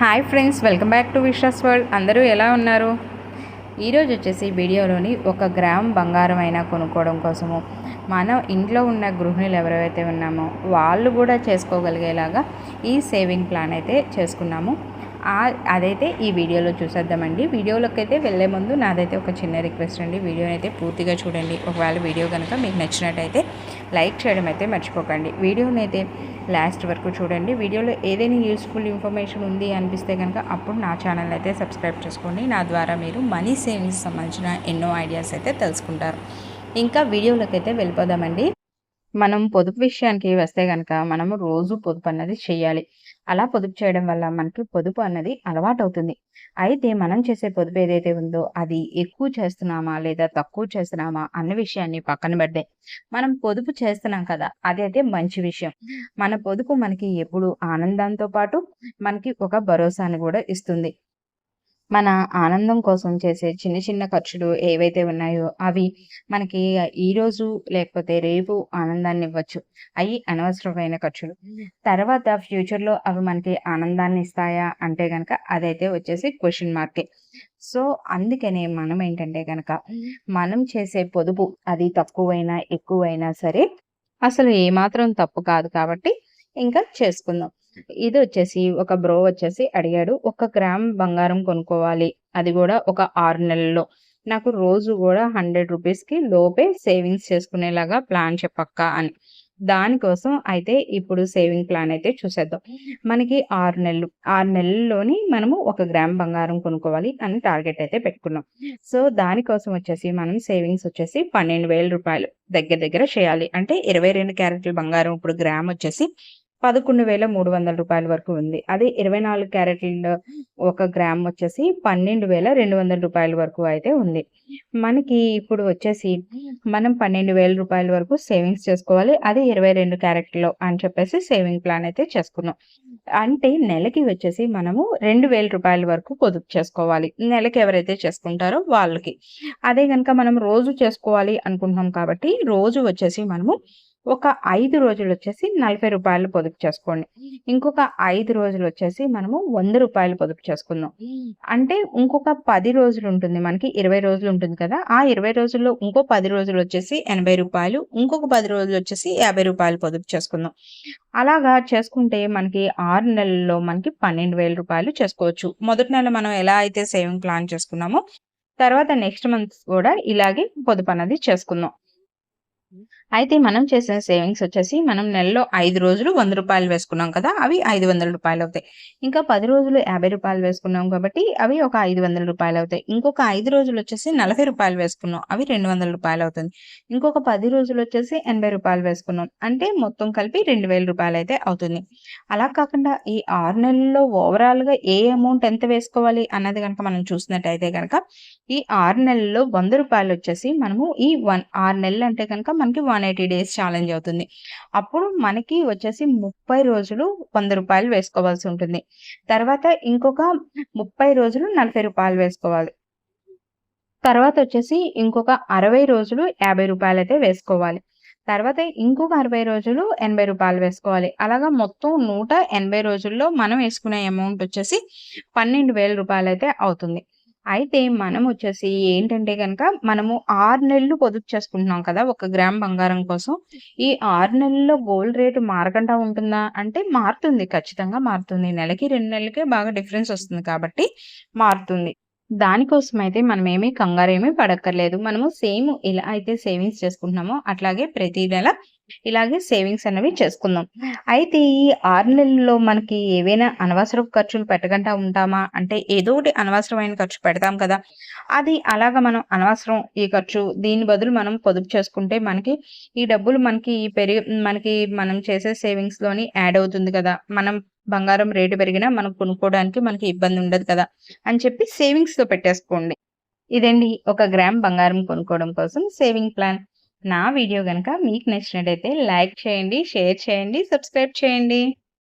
Hi friends welcome back to Vishwas world. అందరూ ఎలా ఉన్నారు? ఈరోజు వచ్చేసి వీడియోలోని ఒక గ్రామ్ బంగారం అయినా కొనుక్కోవడం కోసము మనం ఇంట్లో ఉన్న గృహిణులు ఎవరైతే ఉన్నామో వాళ్ళు కూడా చేసుకోగలిగేలాగా ఈ సేవింగ్ ప్లాన్ అయితే చేసుకున్నాము. అదైతే ఈ వీడియోలో చూసేద్దామండి. వీడియోలోకి అయితే వెళ్ళే ముందు నాదైతే ఒక చిన్న రిక్వెస్ట్ అండి. వీడియోని అయితే పూర్తిగా చూడండి. ఒకవేళ వీడియో కనుక మీకు నచ్చినట్టయితే లైక్ చేయడం అయితే మర్చిపోకండి. వీడియోని అయితే లాస్ట్ వరకు చూడండి. వీడియోలో ఏదైనా యూస్ఫుల్ ఇన్ఫర్మేషన్ ఉంది అనిపిస్తే కనుక అప్పుడు నా ఛానల్ అయితే సబ్స్క్రైబ్ చేసుకోండి. నా ద్వారా మీరు మనీ సేవింగ్స్ సంబంధించిన ఎన్నో ఐడియాస్ అయితే తెలుసుకుంటారు. ఇంకా వీడియోలోకి అయితే వెళ్ళిపోదామండి. మనం పొదుపు విషయానికి వస్తే కనుక మనము రోజు పొదుపు అన్నది చేయాలి. అలా పొదుపు చేయడం వల్ల మనకి పొదుపు అన్నది అలవాటు అవుతుంది అయితే మనం చేసే పొదుపు ఏదైతే ఉందో అది ఎక్కువ చేస్తున్నామా లేదా తక్కువ చేస్తున్నామా అన్న విషయాన్ని పక్కన పెడితే మనం పొదుపు చేస్తున్నాం కదా అదైతే మంచి విషయం. మన పొదుపు మనకి ఎప్పుడు ఆనందంతో పాటు మనకి ఒక భరోసాను కూడా ఇస్తుంది. మన ఆనందం కోసం చేసే చిన్న చిన్న ఖర్చులు ఏవైతే ఉన్నాయో అవి మనకి ఈ రోజు లేకపోతే రేపు ఆనందాన్ని ఇవ్వచ్చు. అవి అనవసరమైన ఖర్చులు. తర్వాత ఫ్యూచర్లో అవి మనకి ఆనందాన్ని ఇస్తాయా అంటే కనుక అదైతే వచ్చేసి క్వశ్చన్ మార్కే సో అందుకనే మనం ఏంటంటే కనుక మనం చేసే పొదుపు అది తక్కువైనా ఎక్కువైనా సరే అసలు ఏమాత్రం తప్పు కాదు కాబట్టి ఇంకా చేసుకుందాం. ఇది వచ్చేసి ఒక బ్రో వచ్చేసి అడిగాడు ఒక గ్రామ్ బంగారం కొనుక్కోవాలి. అది కూడా ఒక ఆరు నెలల్లో. నాకు రోజు కూడా హండ్రెడ్ రూపీస్కి లోపే సేవింగ్స్ చేసుకునేలాగా ప్లాన్ చెప్పక్క అని. దానికోసం అయితే ఇప్పుడు సేవింగ్ ప్లాన్ అయితే చూసేద్దాం. మనకి ఆరు నెలలు ఆరు నెలల్లోని మనము ఒక గ్రామ్ బంగారం కొనుక్కోవాలి అని టార్గెట్ అయితే పెట్టుకున్నాం. సో దానికోసం వచ్చేసి మనం సేవింగ్స్ వచ్చేసి పన్నెండు వేల రూపాయలు దగ్గర దగ్గర చేయాలి. అంటే ఇరవై రెండు క్యారెట్ల బంగారం ఇప్పుడు గ్రామ్ వచ్చేసి పదకొండు వేల మూడు వందల రూపాయల వరకు ఉంది. అదే ఇరవై నాలుగు క్యారెట్ల ఒక గ్రామ్ వచ్చేసి పన్నెండు వేల రెండు వందల రూపాయల వరకు అయితే ఉంది. మనకి ఇప్పుడు వచ్చేసి మనం పన్నెండు వేల రూపాయల వరకు సేవింగ్స్ చేసుకోవాలి. అది ఇరవై రెండు క్యారెట్లో అని చెప్పేసి సేవింగ్ ప్లాన్ అయితే చేసుకున్నాం. అంటే నెలకి వచ్చేసి మనము రెండు వేల రూపాయల వరకు పొదుపు చేసుకోవాలి. నెలకి ఎవరైతే చేసుకుంటారో వాళ్ళకి. అదే కనుక మనం రోజు చేసుకోవాలి అనుకుంటున్నాం కాబట్టి రోజు వచ్చేసి మనము ఒక ఐదు రోజులు వచ్చేసి నలభై రూపాయలు పొదుపు చేసుకోండి. ఇంకొక ఐదు రోజులు వచ్చేసి మనము వంద రూపాయలు పొదుపు చేసుకుందాం. అంటే ఇంకొక పది రోజులు ఉంటుంది మనకి ఇరవై రోజులు ఉంటుంది కదా ఆ ఇరవై రోజుల్లో ఇంకో పది రోజులు వచ్చేసి ఎనభై రూపాయలు ఇంకొక పది రోజులు వచ్చేసి యాభై రూపాయలు పొదుపు చేసుకుందాం. అలాగా చేసుకుంటే మనకి ఆరు నెలల్లో మనకి పన్నెండు వేల రూపాయలు చేసుకోవచ్చు. మొదటి నెల మనం ఎలా అయితే సేవింగ్ ప్లాన్ చేసుకున్నామో తర్వాత నెక్స్ట్ మంత్ కూడా ఇలాగే పొదుపు అనేది చేసుకుందాం. అయితే మనం చేసిన సేవింగ్స్ వచ్చేసి మనం నెలలో ఐదు రోజులు వంద రూపాయలు వేసుకున్నాం కదా అవి ఐదు వందల రూపాయలు అవుతాయి. ఇంకా పది రోజులు యాభై రూపాయలు వేసుకున్నాం కాబట్టి అవి ఒక ఐదు వందల రూపాయలు అవుతాయి. ఇంకొక ఐదు రోజులు వచ్చేసి నలభై రూపాయలు వేసుకున్నాం అవి రెండు వందల రూపాయలు అవుతుంది. ఇంకొక పది రోజులు వచ్చేసి ఎనభై రూపాయలు వేసుకున్నాం అంటే మొత్తం కలిపి రెండు వేల రూపాయలు అయితే అవుతుంది. అలా కాకుండా ఈ ఆరు నెలల్లో ఓవరాల్గా ఏ అమౌంట్ ఎంత వేసుకోవాలి అన్నది కనుక మనం చూసినట్టయితే కనుక ఈ ఆరు నెలల్లో వంద రూపాయలు వచ్చేసి మనము ఈ వన్ ఆరు నెలలు అంటే కనుక మనకి వన్ ఎయిటీ డేస్ ఛాలెంజ్ అవుతుంది. అప్పుడు మనకి వచ్చేసి ముప్పై రోజులు వంద రూపాయలు వేసుకోవాల్సి ఉంటుంది. తర్వాత ఇంకొక ముప్పై రోజులు నలభై రూపాయలు వేసుకోవాలి. తర్వాత వచ్చేసి ఇంకొక అరవై రోజులు యాభై రూపాయలు అయితే వేసుకోవాలి. తర్వాత ఇంకొక అరవై రోజులు ఎనభై రూపాయలు వేసుకోవాలి. అలాగా మొత్తం నూట ఎనభై రోజుల్లో మనం వేసుకునే అమౌంట్ వచ్చేసి పన్నెండు వేల రూపాయలు అయితే అవుతుంది. అయితే మనం వచ్చేసి ఏంటంటే కనుక మనము ఆరు నెలలు పొదుపు చేసుకుంటున్నాం కదా ఒక గ్రామ్ బంగారం కోసం. ఈ ఆరు నెలల్లో గోల్డ్ రేటు మారకుండా ఉంటుందా? అంటే మారుతుంది ఖచ్చితంగా మారుతుంది. నెలకి రెండు నెలలకే బాగా డిఫరెన్స్ వస్తుంది కాబట్టి మారుతుంది. దానికోసం అయితే మనం ఏమీ కంగారేమీ పడక్కర్లేదు. మనము సేమ్ ఇలా అయితే సేవింగ్స్ చేసుకుంటున్నామో అట్లాగే ప్రతి నెల ఇలాగే సేవింగ్స్ అనేవి చేసుకుందాం. అయితే ఈ ఆరు నెలల్లో మనకి ఏవైనా అనవసర ఖర్చులు పెట్టకుండా ఉంటామా? అంటే ఏదో ఒకటి అనవసరమైన ఖర్చు పెడతాం కదా. అది అలాగ మనం అనవసరం ఈ ఖర్చు దీని బదులు మనం పొదుపు చేసుకుంటే మనకి ఈ డబ్బులు మనకి ఈ పెరిగి మనకి మనం చేసే సేవింగ్స్లోని యాడ్ అవుతుంది కదా. మనం బంగారం రేటు పెరిగినా మనం కొనుక్కోవడానికి మనకి ఇబ్బంది ఉండదు కదా అని చెప్పి సేవింగ్స్లో పెట్టేసుకోండి. ఇదండి ఒక గ్రామ్ బంగారం కొనుక్కోవడం కోసం సేవింగ్ ప్లాన్ నా వీడియో కనుక మీకు నచ్చినట్టయితే లైక్ చేయండి షేర్ చేయండి సబ్స్క్రైబ్ చేయండి.